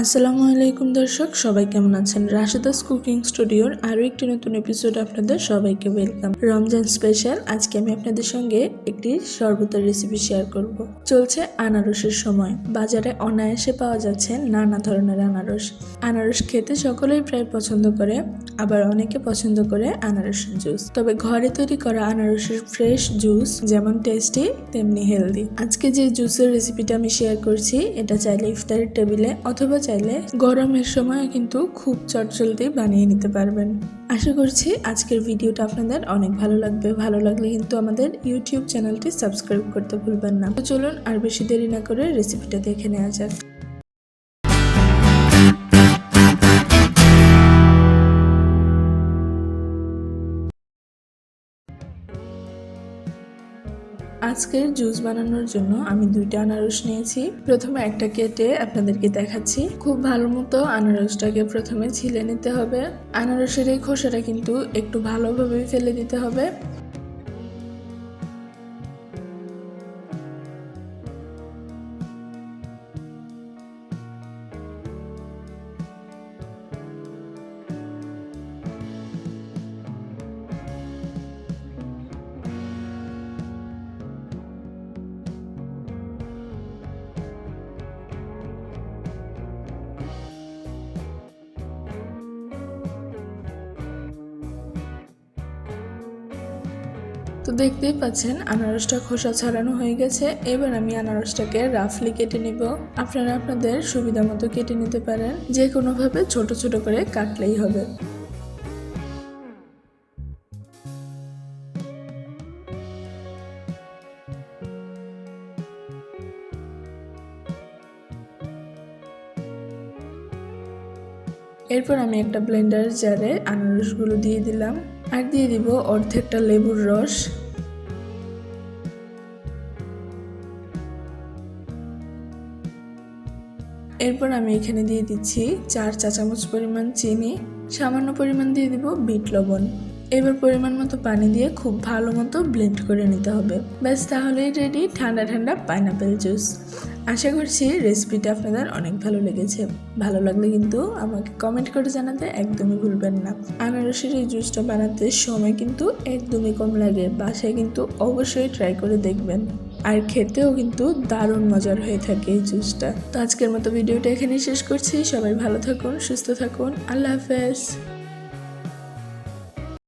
আসসালামু আলাইকুম দর্শক, সবাই কেমন আছেন? রাশেদাস কুকিং স্টুডিওর আরও একটি নতুন এপিসোড আপনাদের সবাইকে ওয়েলকাম রমজান স্পেশাল আজকে আমি আপনাদের সঙ্গে একটি শরবতের রেসিপি শেয়ার করব। চলছে আনারসের সময়। বাজারে অনায়াসে পাওয়া যাচ্ছে নানা ধরনের আনারস। আনারস খেতে সকলেই প্রায় পছন্দ করে, আবার অনেকে পছন্দ করে আনারসের জুস তবে ঘরে তৈরি করা আনারসের ফ্রেশ জুস যেমন টেস্টি তেমনি হেলদি আজকে যে জুসের রেসিপিটা আমি শেয়ার করছি, এটা চাইলে ইফতারের টেবিলে অথবা চাইলে গরমের সময় কিন্তু খুব চটচলতি বানিয়ে নিতে পারবেন। আশা করছি আজকের ভিডিওটা আপনাদের অনেক ভালো লাগবে। ভালো লাগলে কিন্তু আমাদের ইউটিউব চ্যানেলটি সাবস্ক্রাইব করতে ভুলবেন না। তো চলুন আর বেশি দেরি না করে রেসিপিটা দেখে নেওয়া যাক। আজকের জুস বানানোর জন্য আমি দুইটা আনারস নিয়েছি। প্রথমে একটা কেটে আপনাদেরকে দেখাচ্ছি। খুব ভালো মতো আনারসটাকে প্রথমে ছিলে নিতে হবে। আনারসের এই খোসাটা কিন্তু একটু ভালোভাবে ফেলে দিতে হবে। তো দেখতেই পাচ্ছেন, আনারসটা খোসা ছাড়ানো হয়ে গেছে। এবার আমি আনারসটাকে রাফলি কেটে নিব। আপনারা আপনাদের সুবিধা মতো কেটে নিতে পারেন। যে কোনোভাবে ছোট ছোট করে কাটলেই হবে। এরপর আমি একটা ব্লেন্ডার জারে আনারসগুলো দিয়ে দিলাম। আর দিয়ে দিব অর্ধেকটা লেবুর রস। এরপর আমি এখানে দিয়ে দিচ্ছি চার চা চামচ পরিমাণ চিনি, সামান্য পরিমাণ দিয়ে দিব বিট লবণ। এবার পরিমাণ মতো পানি দিয়ে খুব ভালো মতো ব্লেন্ড করে নিতে হবে। ব্যাস, তাহলেই রেডি ঠান্ডা ঠান্ডা পাইনাপেল জুস আশা করছি রেসিপিটা আপনাদের অনেক ভালো লেগেছে। ভালো লাগলে কিন্তু আমাকে কমেন্ট করে জানাতে একদমই ভুলবেন না। আনারসের এই জুসটা বানাতে সময় কিন্তু একদমই কম লাগে। বাসায় কিন্তু অবশ্যই ট্রাই করে দেখবেন। আর খেতেও কিন্তু দারুণ মজার হয়ে থাকে এই জুসটা। তো আজকের মতো ভিডিওটা এখানেই শেষ করছি। সবাই ভালো থাকুন, সুস্থ থাকুন। আল্লাহ হাফেজ।